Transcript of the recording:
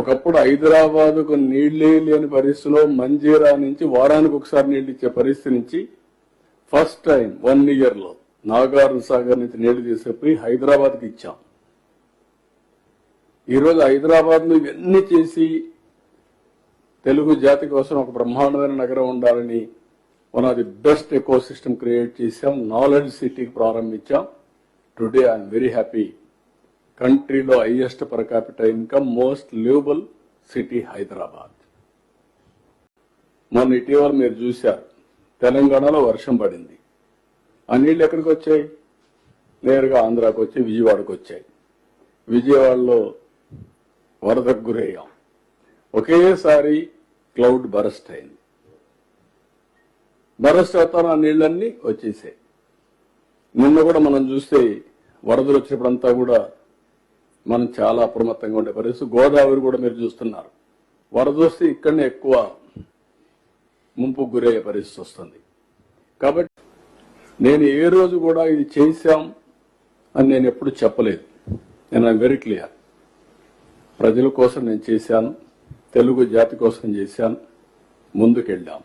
ఒకప్పుడు హైదరాబాద్కు నీళ్ళే లేని పరిస్థితిలో మంజీరా నుంచి వారానికి ఒకసారి నీళ్ళు ఇచ్చే పరిస్థితి నుంచి ఫస్ట్ టైం వన్ ఇయర్లో నాగార్జున సాగర్ నుంచి నీళ్ళు తీసుకుపోయి హైదరాబాద్కి ఇచ్చాం. ఈరోజు హైదరాబాద్లో ఇవన్నీ చేసి తెలుగు జాతి కోసం ఒక బ్రహ్మాండమైన నగరం ఉండాలని one of the best eco system create చేశాం. నాలెడ్జ్ సిటీకి ప్రారంభించాం. టుడే ఐఎమ్ వెరీ హ్యాపీ కంట్రీలో highest per capital income most livable city Hyderabad. మొన్న ఇటీవల మీరు చూశారు తెలంగాణలో వర్షం పడింది. ఆ నీళ్ళు ఎక్కడికి వచ్చాయి? నేరుగా ఆంధ్రాకి వచ్చి విజయవాడకు వచ్చాయి. విజయవాడలో వరదకు గురయ్యాం. ఒకేసారి క్లౌడ్ బరస్ట్ అయింది. బరస్ట్ అవుతాను ఆ నీళ్ళన్నీ వచ్చేసాయి. నిన్న కూడా మనం చూస్తే వరదలు వచ్చినప్పుడంతా కూడా మనం చాలా అప్రమత్తంగా ఉండే పరిస్థితి. గోదావరి కూడా మీరు చూస్తున్నారు. వరద వస్తే ఇక్కడనే ఎక్కువ ముంపు గురయ్యే పరిస్థితి వస్తుంది. కాబట్టి నేను ఏ రోజు కూడా ఇది చేశాం అని నేను ఎప్పుడు చెప్పలేదు. నేను ఐమ్ వెరీ క్లియర్ ప్రజల కోసం నేను చేశాను. తెలుగు జాతి కోసం చేశాను. ముందుకెళ్ళాం.